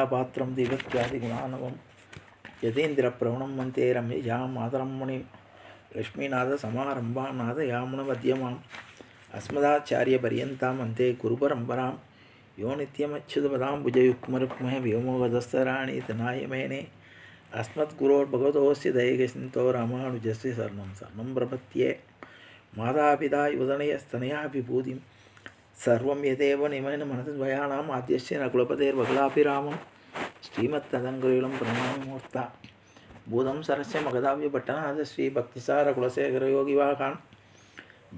வித்யாபாத்திரம் தெய்வத்யாதி குணானவம் யதேந்திர பிரவணம் வந்தே ரம்ய யாம் ஆதரம்முனி லக்ஷ்மிநாத சமாரம்பாம் நாத யாமுன மத்தியமாம் அஸ்மதாச்சாரிய பரியந்தாம் அந்தே குருபரம்பராம். யோ நித்தியமச்சுதபதாம் புஜயுக்மருக்ம வியோமோகதஸ்தராணி தனாயமேனே அஸ்மத்குரோர் பகவதோஸ்ய தயகசிந்தோ ராமானுஜஸ்ய சரணம் சரணம் பிரபத்தியே மாதாபிதாய் உதனயஸ்தனயா விபூதிம் சர்வம் எதேவ நிமன மனது துவயானாம் ஆத்தியஸ்ய குலபதேர் பகலாபிராமம் ஸ்ரீமத் ததங்குரிலும் பிரம்மமூர்த்தா பூதம் சரஸ்ய மகதாவிய பட்டநாத ஸ்ரீ பக்திசார குலசேகர யோகிவாகான்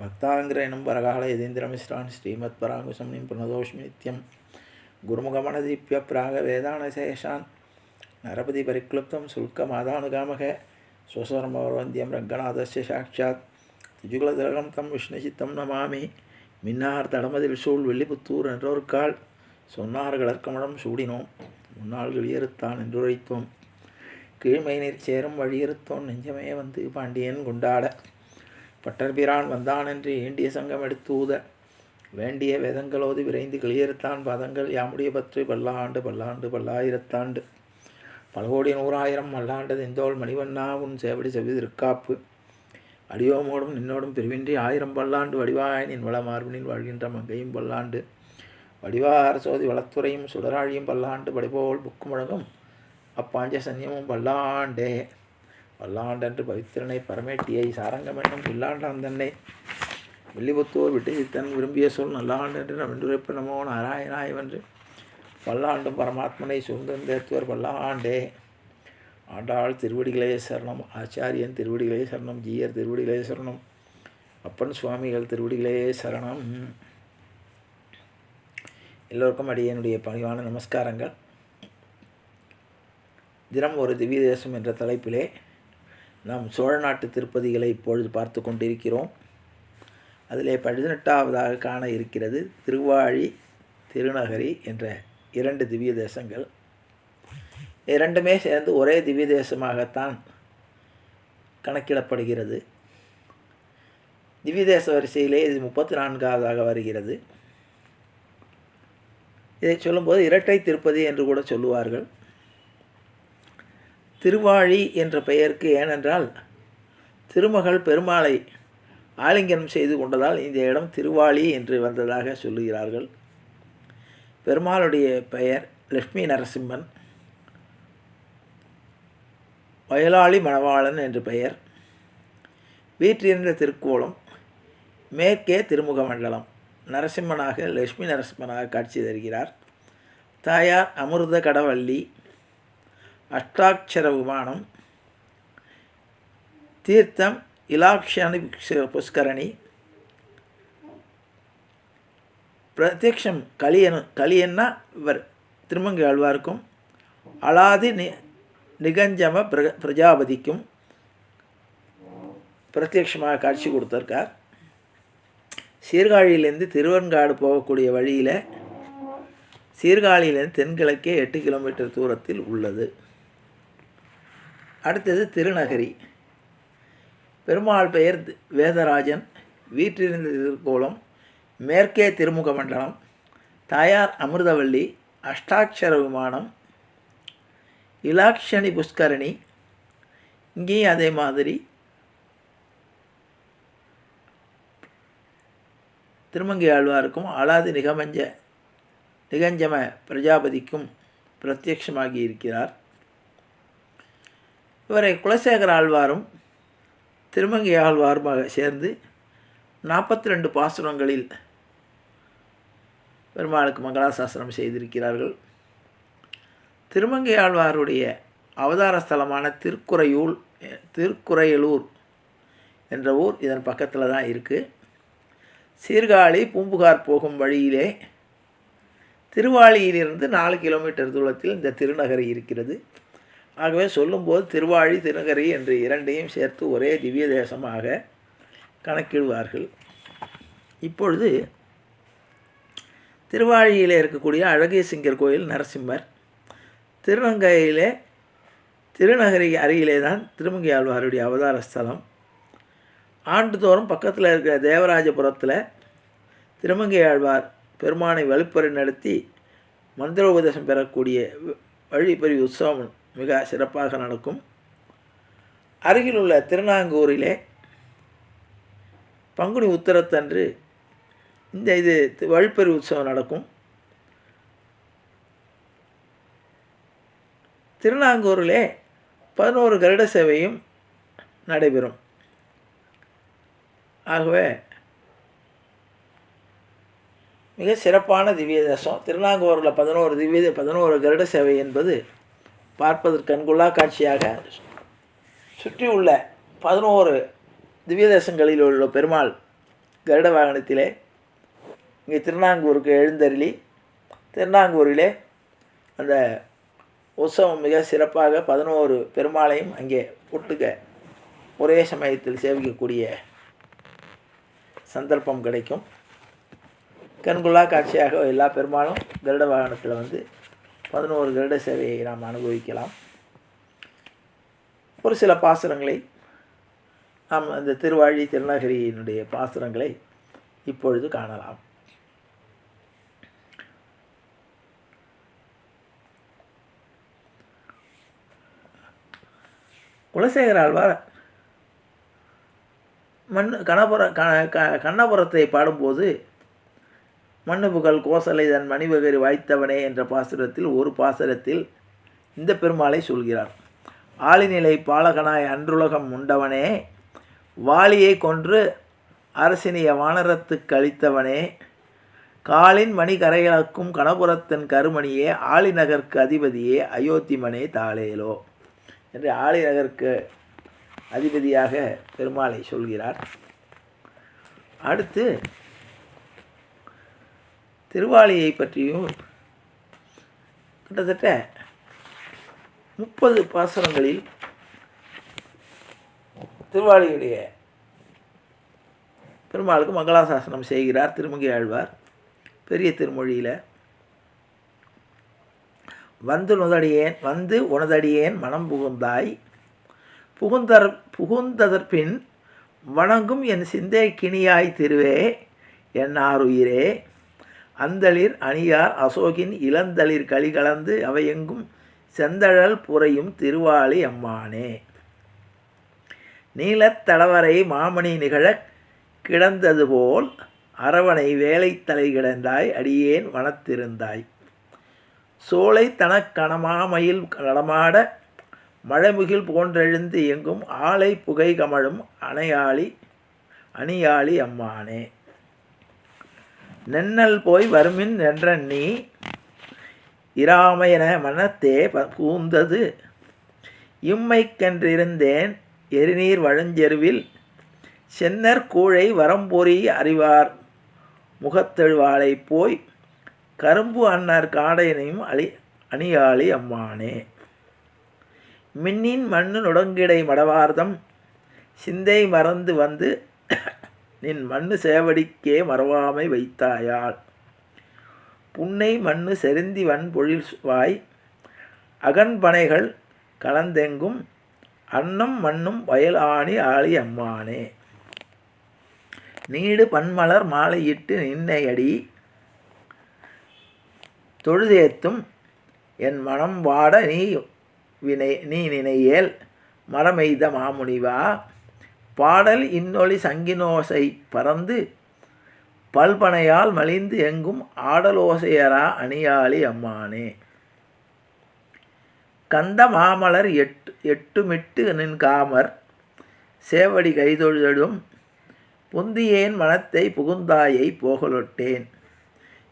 பக்தாங்கிற எனும் வரகால யதீந்திரமிஸ்ரான் ஸ்ரீமத் பராங்குசம் நிம் பிரணதோஷ்மி நித்யம். குருமுகமனதீப்ய பிராக வேதானசேஷான் நரபதி பரிக்ளுப்தம் சுல்கமாதானுகாமக ஸ்வசர்மவந்தியம் ரங்கநாதஸ்ய சாட்சாத். திஜுகுலதிலகம் தம் விஷ்ணுசித்தம் நமாமி. மின்னார் தடமதில் சூழ் வெள்ளிபுத்தூர் என்றோர்க்கால் சொன்னார் கலர்க்கமடம் சூடினோம் முன்னாள் வெளியறுத்தான் என்றுரைத்தோம். கீழ்மை நீர் சேரும் வழியறுத்தோன் நெஞ்சமே வந்து பாண்டியன் கொண்டாட. பட்டர்பிரான் வந்தான் என்று ஏண்டிய சங்கம் எடுத்தூத வேண்டிய வேதங்களோது விரைந்து கிளியறுத்தான் பதங்கள் யாமுடைய பற்று பல்லாண்டு பல்லாண்டு பல்லாயிரத்தாண்டு. பல கோடி நூறாயிரம் மல்லாண்டது தெந்தோள் மணிவண்ணா உன் சேவடி செவி திருக்காப்பு. அடியோமோடும் நின்னோடும் பிரிவின்றி ஆயிரம் பல்லாண்டு வடிவாய் நின் வளமார்பினில் வாழ்கின்ற மங்கையும் பல்லாண்டு வடிவார சோதி வளத்துறையும் சுடராழியும் பல்லாண்டு படைபோல் புக்கு முழங்கும் அப்பாஞ்ச சன்னியமும் பல்லாண்டே. பல்லாண்டென்று பவித்திரனை பரமேட்டியை சாரங்கம் என்னும் பில்லாண்டான் தன்னை வில்லிபுத்தூர் விட்டு சித்தன் விரும்பிய சொல் நல்லாண்டென்று நவென்றுரைப்பு நமோ நாராயணாய் வென்று பல்லாண்டும் பரமாத்மனை சுந்தந்தேத்துவர் பல்லாண்டே. ஆண்டாள் திருவடிகளே சரணம் ஆச்சாரியன் திருவடிகளே சரணம் ஜீயர் திருவடிகளே சரணம் அப்பன் சுவாமிகள் திருவடிகளே சரணம். எல்லோருக்கும் அடியனுடைய பணிவான நமஸ்காரங்கள். தினம் ஒரு திவ்ய தேசம் என்ற தலைப்பிலே நாம் சோழ நாட்டு திருப்பதிகளை இப்பொழுது பார்த்து கொண்டிருக்கிறோம். அதிலே பதினெட்டாவதாக காண இருக்கிறது திருவாழி திருநகரி என்ற இரண்டு திவ்ய தேசங்கள். இரண்டுமே சேர்ந்து ஒரே திவ்ய தேசமாகத்தான் கணக்கிடப்படுகிறது. திவ்ய தேச வரிசையிலே இது முப்பத்தி நான்காவதாக வருகிறது. இதை சொல்லும்போது இரட்டை திருப்பதி என்று கூட சொல்லுவார்கள். திருவாழி என்ற பெயருக்கு ஏனென்றால் திருமகள் பெருமாளை ஆலிங்கனம் செய்து கொண்டதால் இந்த இடம் திருவாளி என்று வந்ததாக சொல்லுகிறார்கள். பெருமாளுடைய பெயர் லக்ஷ்மி நரசிம்மன். வயலாளி மணவாளன் என்று பெயர். வீற்றிருந்த திருக்கோலம் மேற்கே திருமுக மண்டலம் நரசிம்மனாக லட்சுமி நரசிம்மனாக காட்சி தருகிறார். தாயார் அமிர்த கடவள்ளி அஷ்டாட்சர விமானம் தீர்த்தம் இலாக்ஷணி புஷ்கரணி பிரத்யக்ஷம் கலியனு கலியன்னா இவர் திருமங்கை ஆழ்வாருக்கும் அலாதி நி நிகஞ்சம பிர பிரஜாபதிக்கும் பிரத்யட்சமாக காட்சி கொடுத்துருக்கார் சீர்காழியிலேருந்து திருவன்காடு போகக்கூடிய வழியில் சீர்காழியிலேருந்து தென்கிழக்கே எட்டு கிலோமீட்டர் தூரத்தில் உள்ளது அடுத்தது திருநகரி பெருமாள் பெயர் வேதராஜன் வீற்றிருந்த திருக்கோலம் மேற்கே திருமுக மண்டலம் தாயார் அமிர்தவள்ளி அஷ்டாட்சர விமானம் இலாக்ஷணி புஷ்கரணி. இங்கேயும் அதே மாதிரி. திருமங்கை ஆழ்வாருக்கும் அலாது நிகமஞ்ச நிகஞ்சம பிரஜாபதிக்கும் பிரத்யட்சமாகி இருக்கிறார். இவரை குலசேகர ஆழ்வாரும் திருமங்கை ஆழ்வாருமாக சேர்ந்து நாற்பத்தி ரெண்டு பாசுரங்களில் பெருமாளுக்கு மங்களாசாசனம் செய்திருக்கிறார்கள். திருமங்கை ஆழ்வாருடைய அவதார ஸ்தலமான திருக்குறையூர் திருக்குறையலூர் என்ற ஊர் இதன் பக்கத்தில் தான் இருக்குது சீர்காழி பூம்புகார் போகும் வழியிலே திருவாளியிலிருந்து நாலு கிலோமீட்டர் தூரத்தில் இந்த திருநகரி இருக்கிறது. ஆகவே சொல்லும்போது திருவாழி திருநகரி என்று இரண்டையும் சேர்த்து ஒரே திவ்ய தேசமாக கணக்கிடுவார்கள். இப்பொழுது திருவாழியில் இருக்கக்கூடிய அழகிய சிங்கர் கோயில் நரசிம்மர் திருநங்கையிலே திருநகரி அருகிலே தான் திருமங்கை ஆழ்வாருடைய அவதார ஸ்தலம் ஆண்டுதோறும் பக்கத்தில் இருக்கிற தேவராஜபுரத்தில் திருமங்கை ஆழ்வார் பெருமானை வழிப்பறை நடத்தி மந்திர உபதேசம் பெறக்கூடிய வ- வழிப்பறி உற்சவம் மிக சிறப்பாக நடக்கும். அருகிலுள்ள திருநாங்கூரிலே பங்குனி உத்தரத்தன்று இந்த இது தி- வழிப்பறி உற்சவம் நடக்கும். திருநாங்கூரிலே பதினோரு கருட சேவையும் நடைபெறும். ஆகவே மிக சிறப்பான திவ்ய தேசம் திருநாங்கூரில் பதினோரு திவ்ய பதினோரு கருட சேவை என்பது பார்ப்பதற்கு கண்கொள்ளா காட்சியாக சுற்றியுள்ள பதினோரு திவ்ய தேசங்களில் உள்ள பெருமாள் கருட வாகனத்திலே இங்கே திருநாங்கூருக்கு எழுந்தருளி திருநாங்கூரிலே அந்த உற்சவம் மிக சிறப்பாக பதினோரு பெருமாளையும் அங்கே ஒட்டுக்க ஒரே சமயத்தில் சேவிக்கக்கூடிய சந்தர்ப்பம் கிடைக்கும். கண்கொள்ளா காட்சியாக எல்லா பெருமாளும் கருட வாகனத்தில் வந்து பதினோரு கருட சேவையை நாம் அனுபவிக்கலாம். ஒரு சில பாசுரங்களை நாம் அந்த திருவாழி திருநகரியினுடைய பாசுரங்களை இப்பொழுது காணலாம். குலசேகர ஆழ்வார் மண் கணபுர க- கண்ணபுரத்தை பாடும்போது மண்ணு புகழ் கோசலை தன் மணிபகரி வாய்த்தவனே என்ற பாசுரத்தில் ஒரு பாசுரத்தில் இந்த பெருமாளை சொல்கிறார். ஆளிநிலை பாலகனாய் அன்றுலகம் உண்டவனே வாலியை கொன்று அரசினிய வானரத்துக்கு அளித்தவனே காலின் மணி கரைகளக்கும் கணபுரத்தின் கருமணியே ஆளிநகர்க்கு அதிபதியே அயோத்திமனே தாளேலோ. என்று ஆலயநகருக்கு அதிபதியாக பெருமாளை சொல்கிறார். அடுத்து திருவாளியை பற்றியும் கிட்டத்தட்ட முப்பது பாசனங்களில் திருவாளியுடைய பெருமாளுக்கு மங்களாசாசனம் செய்கிறார் திருமங்கை ஆழ்வார் பெரிய திருமொழியில். வந்து நுதடியேன் வந்து உனதடியேன் மனம் புகுந்தாய். புகுந்தர் புகுந்ததற்பின் வணங்கும் என் சிந்தை கிணியாய் திருவே என்னாருயிரே அந்தளிர் அணியார் அசோகின் இளந்தளிர் களி கலந்து அவையெங்கும் செந்தழல் புரையும் திருவாளி அம்மானே. நீலத்தடவரை மாமணி நிகழக் கிடந்தது போல் அரவணை வேலை தலை கிடந்தாய் அடியேன் வனத்திருந்தாய். சோலை தனக்கணமாமையில் நடமாட மழைமுகில் போன்றெழுந்து எங்கும் ஆலை புகை கமழும் அணையாளி அணியாளி அம்மானே. நென்னல் போய் வருமின் நின்ற நீ இராமையன மனத்தே ப- பூந்தது இம்மைக்கென்றிருந்தேன் எரிநீர் வழஞ்செருவில் சென்னர் கூழை வரம்பொறி அறிவார். முகத்தெழுவாளை போய் கரும்பு அன்னார் காடையனையும் அழி அணியாளி அம்மானே. மின்னின் மண்ணு நுடங்கிடை மடவார்தம் சிந்தை மறந்து வந்து நின் மண்ணு சேவடிக்கே மறவாமை வைத்தாயாள். புன்னை மண்ணு செருந்தி வன் பொழில் வாய் அகன்பனைகள் கலந்தெங்கும் அன்னம் மண்ணும் வயல் ஆணி ஆளி அம்மானே. நீடு பன்மலர் மாலையிட்டு நின்னையடி தொழுதேத்தும் என் மனம் வாட நீ வினை நீ நினையேல் மரமெய்த மாமுனிவா. பாடல் இன்னொளி சங்கினோசை பறந்து பல்பனையால் மலிந்து எங்கும் ஆடலோசையரா அணியாளி அம்மானே. கந்த மாமலர் எட்டு எட்டுமிட்டு நின் காமர் சேவடி கைதொழுதடும் புந்தியேன் மனத்தை புகுந்தாயை போகலொட்டேன்.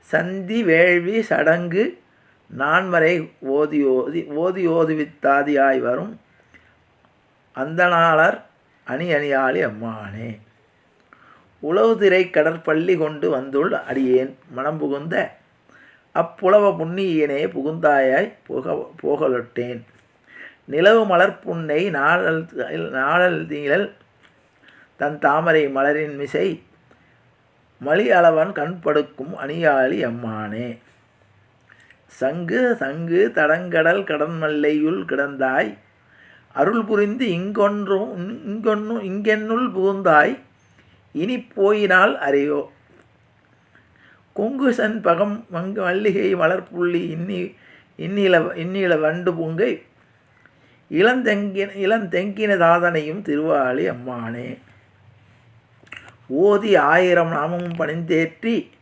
சந்தி வேள்வி சடங்கு நான்மறை ஓதி ஓதி ஓதி ஓதுவித்தாதியாய் வரும் அந்தணாளர் அணி அணியாளி அம்மானே. உளவுதிரை கடற்பள்ளி கொண்டு வந்துள் அடியேன் மனம் புகுந்த அப்புலவ புண்ணியனே புகுந்தாயாய் புக போகலொட்டேன். நிலவு மலர் புன்னை நாளல் நாளல் நீழல் தன் தாமரை மலரின் மிசை மலி அளவன் கண்படுக்கும் அணியாளி அம்மானே. சங்கு சங்கு தடங்கடல் கடன்மல்லையுள் கிடந்தாய். அருள் புரிந்து இங்கொன்றும் இங்கொன்னும் இங்கென்னுள் புகுந்தாய். இனி போயினால் அறியோ. கொங்கு சன் பகம் மங்கு மல்லிகை மலர்புள்ளி இன்னி இன்னில இன்னில வண்டு புங்கை. இளந்தெங்கின இளந்தெங்கின தாதனையும் திருவாளி அம்மானே. ஓதி ஆயிரம் நாமமும் பணிந்தேற்றி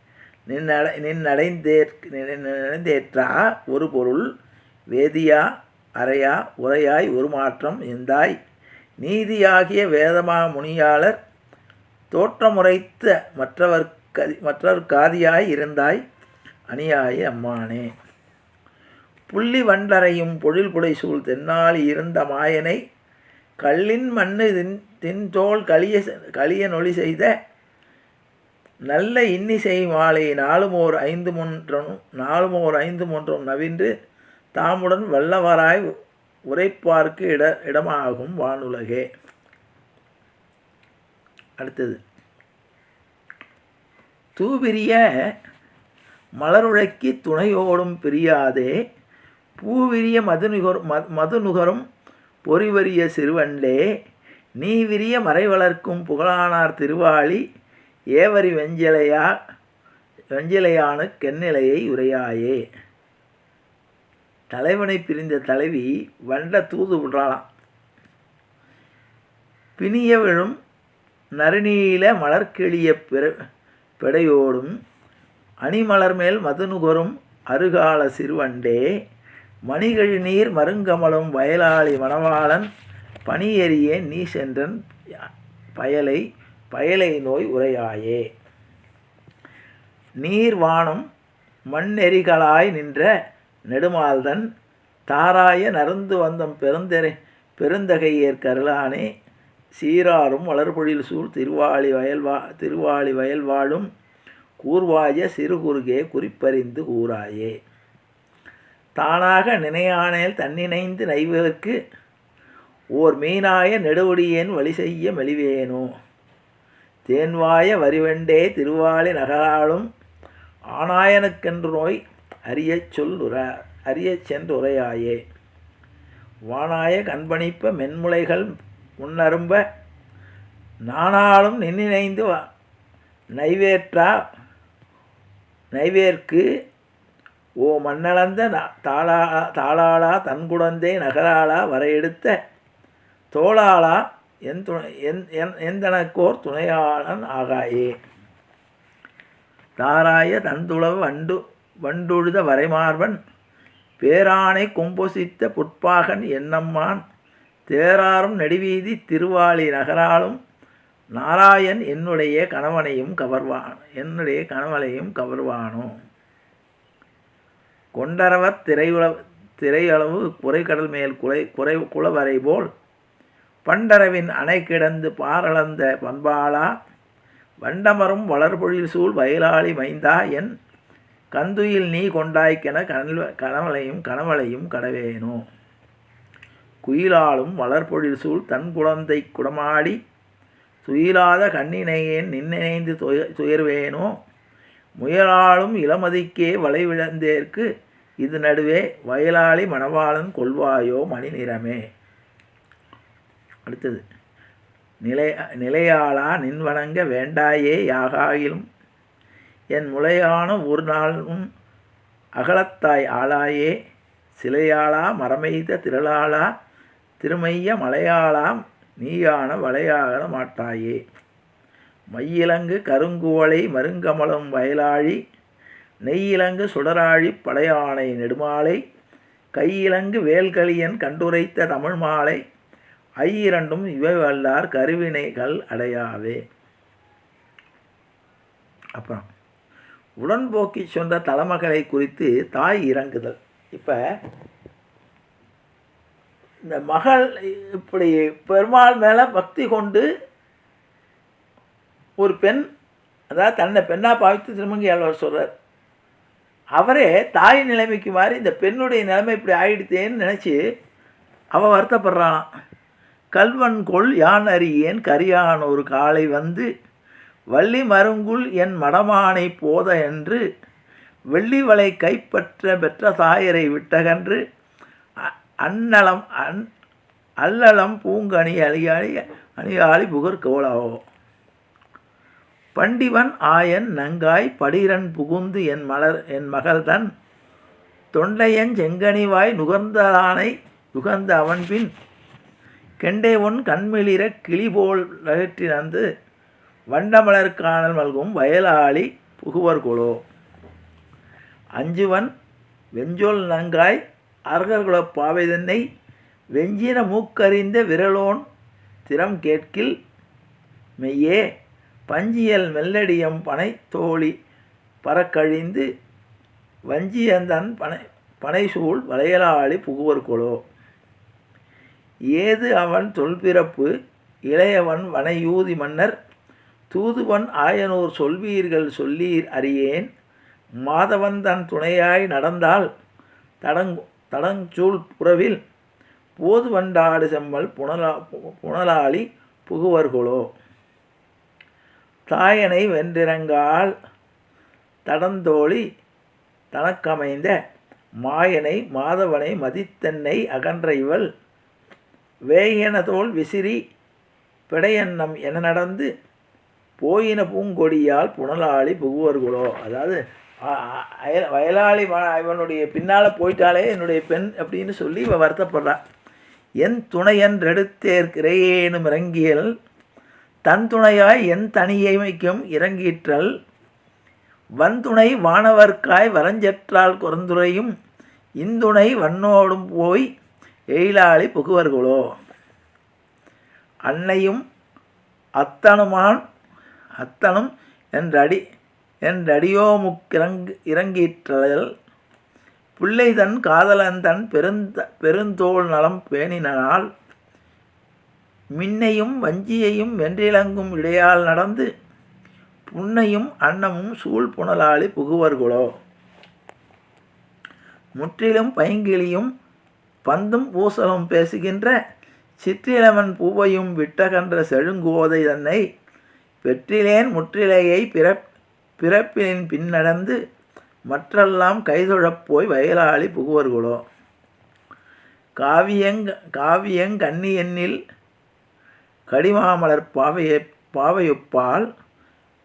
நின்னடை நின்னடைந்தேற் நினைந்தேற்றா ஒரு பொருள் வேதியா அறையா உரையாய் உருமாற்றம் எந்தாய்? நீதியாகிய வேதமா முனியாளர் தோற்றமுறைத்த மற்றவர் கதி மற்றவர் காதியாய் இருந்தாய் அணியாய அம்மானே. புள்ளி வண்டறையும் பொழில் புடைசூழ் தென்னாளி இருந்த மாயனை கல்லின் மண்ணு தின் தின்தோல் களிய களிய நொழி செய்த நல்ல இன்னிசை மாலை நாலும் ஓர் ஐந்து மூன்றும் நாலும் ஓர் ஐந்து மூன்றும் நவின்று தாமுடன் வல்லவராய் உரைப்பார்க்கு இட இடமாகும் வானுலகே. அடுத்தது. தூவிரிய மலருழைக்கு துணையோடும் பிரியாதே பூவிரிய மதுநுகர் மதுநுகரும் பொறிவரிய சிறுவண்டே நீ விரிய மறை வளர்க்கும் புகழானார் திருவாளி ஏவரி வெஞ்சிலையா வெஞ்சிலையானு கெண்ணிலையை உரையாயே. தலைவனை பிரிந்த தலைவி வண்ட தூது விடுறாளாம் பிணிய விழும் நறுநீல மலர்கிளிய பெடையோடும் அணிமலர் மேல் மதுநுகரும் அருகால சிறுவண்டே மணிகழி நீர் மருங்கமலும் வயலாளி மணவாளன் பனியெறியே நீ சென்றன் பயலை பயலை நோய் உரையாயே. நீர் வானம் மண்ணெறிகளாய் நின்ற நெடுமால்தன் தாராய நருந்து வந்தம் பெருந்தெரை பெருந்தகையேற் கருளானே சீராரும் வளர்பொழில் சூழ் திருவாளி வயல்வா திருவாளி வயல்வாழும் கூர்வாய சிறுகுறுகே குறிப்பறிந்து கூறாயே. தானாக நினையானேல் தன்னிணைந்து நைவதற்கு ஓர் மீனாய நெடுவடியேன் வழி செய்ய மெலிவேனோ. தேன்வாய வரிவெண்டே திருவாளி நகராலும் ஆனாயனுக்கென்று நோய் அரியச் சொல் உர அரியச் சென்றுரையாயே. வானாய கண்பணிப்ப மென்முளைகள் முன்னரும்ப நானாலும் நின்னிணைந்து நைவேற்றா நைவேற்கு ஓ மண்ணளந்த தாளா தாளாளா தன்குடந்தே நகராளா வரையெடுத்த தோளாளா என் துணை என் என் எந்தனக்கோர் துணையாளன் ஆகாயே. தாராய தந்துளவு வண்டு வண்டுழுத வரைமார்பன் பேரானை கொம்பொசித்த புட்பாகன் என்னம்மான் தேராரும் நெடுவீதி திருவாளி நகராலும் நாராயண் என்னுடைய கணவனையும் கவர்வான் என்னுடைய கணவனையும் கவர்வானோ? கொண்டரவர் திரையுள திரையளவு குறைக்கடல் மேல் குறை குறை குளவரை போல் பண்டரவின் அணை கிடந்து பாரளந்த பண்பாளா வண்டமரும் வளர்பொழில் சூழ் வயலாளி மைந்தா என் கந்துயில் நீ கொண்டாய்க்கென கனல் கணவளையும் கனவளையும் கடவேனோ. குயிலாலும் வளர்பொழில் சூழ் தன் குழந்தை குடமாடி துயிலாத கண்ணினையேன் நின்னிணைந்து துய துயர்வேனோ? முயலாலும் இளமதிக்கே வளைவிழந்தேற்கு இது நடுவே வயலாளி மணவாளன் கொள்வாயோ மணி நிறமே. அடுத்தது நிலை நிலையாளா நின் வணங்க வேண்டாயே யாகாயிலும். என் முளையான ஒரு நாளும் அகலத்தாய் ஆளாயே. சிலையாளா மரமெய்த திரளாளா திருமைய மலையாளாம் நீயான வளையாக மாட்டாயே. மையிலங்கு கருங்குவளை மருங்கமலம் வயலாழி நெய்யிலங்கு சுடராழி படையானை நெடுமாலை கையிலங்கு வேல்களியன் கண்டுரைத்த தமிழ் மாலை ஐயிரண்டும் இவை வல்லார் கருவினைகள் அடையாவே. அப்புறம் உடன்போக்கி சொந்த தலைமகளை குறித்து தாய் இறங்குதல். இப்போ இந்த மகள் இப்படி பெருமாள் மேலே பக்தி கொண்டு ஒரு பெண் அதாவது தன்னை பெண்ணாக பாவித்து திருமங்கி ஆழ்வார் சொல்கிறார் அவரே தாய் நிலைமைக்கு மாறி இந்த பெண்ணுடைய நிலைமை இப்படி ஆகிடுத்தேன்னு நினச்சி அவள் வருத்தப்படுறாளாம் கல்வன் கொள் யான் அறியேன் கரியான் ஒரு காலை வந்து வள்ளி மருங்குள் என் மடமானை போத என்று வெள்ளி வலை கைப்பற்ற பெற்ற தாயரை விட்டகன்று அன்னலம் அன் அல்லலம் பூங்கணி அழியாளி அணியாளி புகர் கோலாவோ. பண்டிவன் ஆயன் நங்காய் படிரன் புகுந்து என் மலர் என் மகள்தன். தொண்டையன் செங்கனிவாய் நுகர்ந்தானை நுகர்ந்த அவன்பின். கெண்டை ஒன் கண்மிளிர கிளிபோல் நகற்றினந்து வண்டமலர் காணல் மல்கும் வயலாளி புகுவர்குலோ அஞ்சுவன் வெஞ்சோல் நங்காய் அர்கர்குல பாவைதன்னை வெஞ்சின மூக்கறிந்த விரலோன் திறம் கேட்கில். மெய்யே பஞ்சியல் மெல்லடியம் பனை தோழி பறக்கழிந்து வஞ்சியந்தன் பனை பனைசூழ் வளையலாளி புகுவர் கொலோ ஏது அவன் தொல்பிறப்பு? இளையவன் வனையூதி மன்னர் தூதுவன் ஆயனூர் சொல்வீர்கள் சொல்லீர் அறியேன். மாதவன் தன் துணையாய் நடந்தால் தடங் தடஞ்சூழ் புறவில் போது வண்டாடு செம்மல் புனலா புனலாளி புகுவர்களோ தாயனை வென்றிறங்கால் தடந்தோழி தனக்கமைந்த மாயனை மாதவனை மதித்தென்னை அகன்ற இவள் வேயன தோல் விசிறி பிடையன்னம் என நடந்து போயின பூங்கொடியால் புனலாளி புகுவர்களோ. அதாவது அயல் வயலாளி இவனுடைய பின்னால் போயிட்டாலே என்னுடைய பெண் அப்படின்னு சொல்லி இவன் வருத்தப்படுறான் என் துணையன்றெடுத்தேற்கிறையேனும் இறங்கியல் தன் துணையாய் என் தனியமைக்கும் இறங்கீற்றல் வன்துணை வானவர்க்காய் வரஞ்சற்றால் குறந்துரையும் இந்துணை வண்ணோடும் போய் எயிலாளி புகுவர்களோ? அன்னையும் அத்தனுமான் அத்தனும் என்றடி என்றடியோமுக்கிறங்கு இறங்கிற்றல் பிள்ளை தன் காதலன் தன் பெருந்த பெருந்தோள் நலம் பேணினால் மின்னையும் வஞ்சியையும் வென்றிலங்கும் இடையால் நடந்து புன்னையும் அன்னமும் சூழ் புனலாளி புகுவர்களோ முற்றிலும் பைங்கிளியும் பந்தும் பூசலும் பேசுகின்ற சிற்றிலவன் பூவையும் விட்டகன்ற செழுங்கோதை தன்னை பெற்றிலேன் முற்றிலையை பிறப் பிறப்பினின் பின்னடந்து மற்றெல்லாம் கைதொழப்போய் வயலாளி புகுவர்களோ காவியங் காவியங் எண்ணில் கடிமாமலர் பாவையை பாவையொப்பால்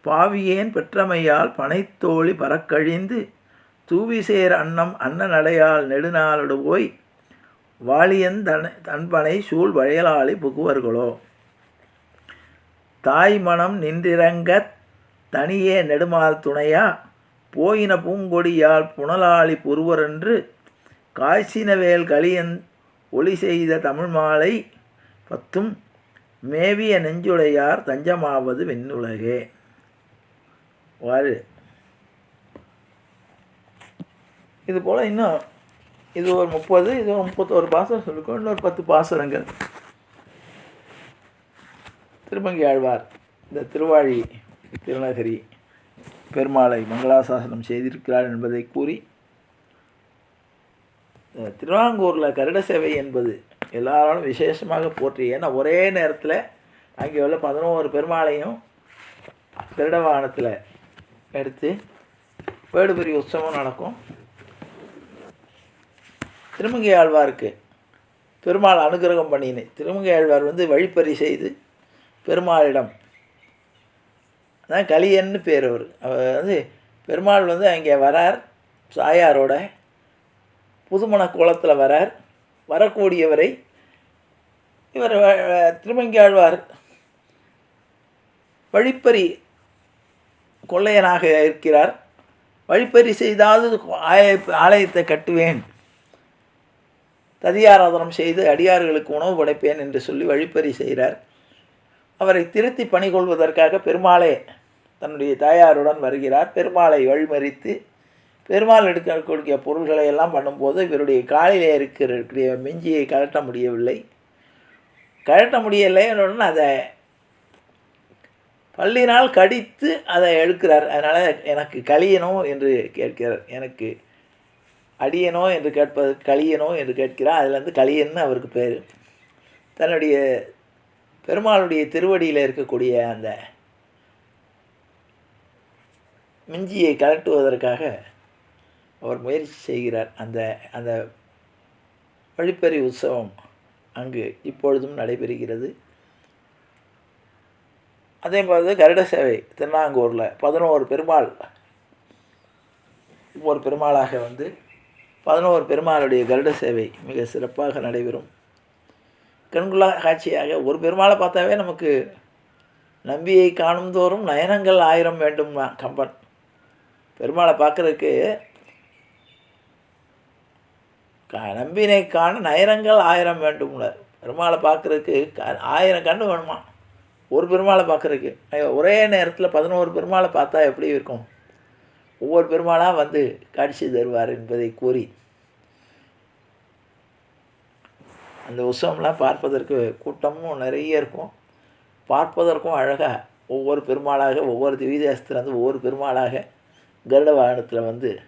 பாவியேன் பெற்றமையால் பனைத்தோழி பறக்கழிந்து தூவிசேர் அன்னம் அன்னநடையால் நெடுநாளடு போய் வாலியன் தன் தன்பனை சூழ் வழையலாளி புகுவர்களோ? தாய் மனம் நின்றிறங்க தனியே நெடுமால் துணையா? போயின பூங்கொடியால் புனலாளி புருவரென்று காய்ச்சினவேல் கலியன் ஒளி செய்த தமிழ் மாலை பத்தும் மேவிய நெஞ்சுடையார் தஞ்சமாவது வெண்ணுலகே. வாரு. இது போல் இன்னும் இது ஒரு முப்பது இது ஒரு முப்பத்தோரு பாசனம் சொல்லிக்கோ இன்னொரு பத்து பாசரங்கள் திருமங்கி ஆழ்வார் இந்த திருவாழி திருநகரி பெருமாளை மங்களாசாசனம் செய்திருக்கிறார் என்பதை கூறி திருவாங்கூரில் கருட சேவை என்பது எல்லாராலும் விசேஷமாக போற்றி. ஏன்னா ஒரே நேரத்தில் அங்கே உள்ள பதினோரு பெருமாளையும் திருட வாகனத்தில் எடுத்து வேடுபுரி உற்சவம் நடக்கும். திருமங்கை ஆழ்வாருக்கு பெருமாள் அனுகிரகம் பண்ணினேன் திருமங்கை ஆழ்வார் வந்து வழிப்பறி செய்து பெருமாளிடம் அதான் கலியன்னு பேர் அவர். அவர் வந்து பெருமாள் வந்து அங்கே வரார் சாயாரோட புதுமண கோலத்தில் வரார். வரக்கூடியவரை இவர் திருமங்கியாழ்வார் ஆழ்வார் வழிப்பறி கொள்ளையனாக இருக்கிறார். வழிப்பறி செய்தாவது ஆய ஆலயத்தை கட்டுவேன். ததியாராதனம் செய்து அடியார்களுக்கு உணவு படைப்பேன் என்று சொல்லி வழிப்பறி செய்கிறார். அவரை திருத்தி பணி கொள்வதற்காக பெருமாளை தன்னுடைய தாயாருடன் வருகிறார். பெருமாளை வழிமறித்து பெருமாள் எடுக்கக்கூடிய பொருள்களை எல்லாம் பண்ணும்போது இவருடைய காலிலே இருக்கிற மிஞ்சியை கழட்ட முடியவில்லை. கழட்ட முடியலைன்னு அதை பல்லினால் கடித்து அதை எழுக்கிறார். அதனால் எனக்கு கழியணும் என்று கேட்கிறார். எனக்கு அடியனோ என்று கேட்பது கழியனோ என்று கேட்கிறார். அதுலேருந்து கழியன்னு அவருக்கு பேர். தன்னுடைய பெருமாளுடைய திருவடியில் இருக்கக்கூடிய அந்த மிஞ்சியை கலட்டுவதற்காக அவர் முயற்சி செய்கிறார். அந்த அந்த வழிப்பறி உற்சவம். அங்கு இப்பொழுதும் நடைபெறுகிறது. அதே மாதிரி கருட சேவை திருநாங்கூரில் பதினோரு பெருமாள் ஒரு பெருமாளாக வந்து பதினோரு பெருமாளுடைய கருட சேவை மிக சிறப்பாக நடைபெறும். கண்குள்ளா காட்சியாக ஒரு பெருமாளை பார்த்தாவே நமக்கு நம்பியை காணும் தோறும் நயனங்கள் ஆயிரம் வேண்டும் கம்பன். பெருமாளை பார்க்குறதுக்கு நம்பினை காண நயரங்கள் ஆயிரம் வேண்டும்ல. பெருமாளை பார்க்குறதுக்கு க- ஆயிரம் கண்ணு வேணுமா? ஒரு பெருமாளை பார்க்குறதுக்கு. ஒரே நேரத்தில் பதினோரு பெருமாளை பார்த்தா எப்படி இருக்கும்? ஒவ்வொரு பெருமாளாக வந்து காட்சி தருவார் என்பதை கூறி. அந்த உற்சவம்லாம் பார்ப்பதற்கு கூட்டமும் நிறைய இருக்கும். பார்ப்பதற்கும் அழகாக ஒவ்வொரு பெருமாளாக ஒவ்வொரு திவ்யதேசத்துலேருந்து ஒவ்வொரு பெருமாளாக கருட வாகனத்தில் வந்து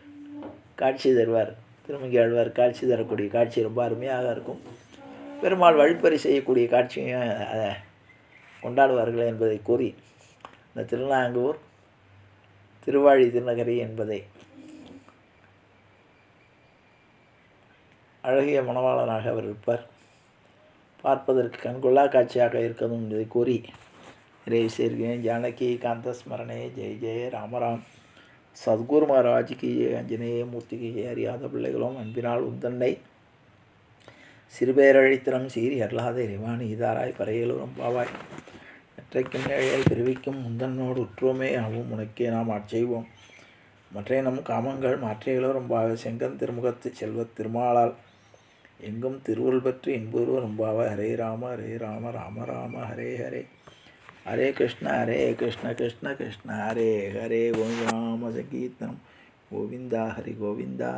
காட்சி தருவார். திருமங்கி ஆழ்வார் காட்சி தரக்கூடிய காட்சி ரொம்ப அருமையாக இருக்கும். பெருமாள் வழிப்பறி செய்யக்கூடிய காட்சியும் அதை கொண்டாடுவார்கள் என்பதை கூறி இந்த திருநாங்கூர் திருவாழி திருநகரி என்பதை அழகிய மணவாளனாக அவர் இருப்பார். பார்ப்பதற்கு கண்கொள்ளா காட்சியாக இருக்கணும் என்பதை கூறி நிறைவு சேர்கிறேன் ஜானகி காந்த ஸ்மரணே ஜெய் ஜெய ராமராம். சத்குரு மகாராஜுக்கு ஜெய அஞ்சனேய மூர்த்திக்கு அறியாத பிள்ளைகளும் அன்பினால் உந்தன்னை சிறுபேரழித்திரம் சீரி அருளாத இறைவான் ஈதாராய் பறையலூரும் பாவாய். நற்றைக்கும் ஏழையை பிரிவிக்கும் முந்தன்னோடு உற்றுவமே ஆகும். உனக்கே நாம் ஆட்செய்வோம் மற்ற நம் காமங்கள் மாற்றையிலோ பாவ. செங்கன் திருமுகத்து செல்வத் திருமாலால் எங்கும் திருவுள் பற்றி இன்புருவ ரொம்பாவ. ஹரே ராம ஹரே ராம ராம ராம ஹரே ஹரே. ஹரே கிருஷ்ண ஹரே கிருஷ்ண கிருஷ்ண கிருஷ்ண ஹரே ஹரே கோவிந்த ராம சங்கீர்த்தனம் கோவிந்தா ஹரி கோவிந்தா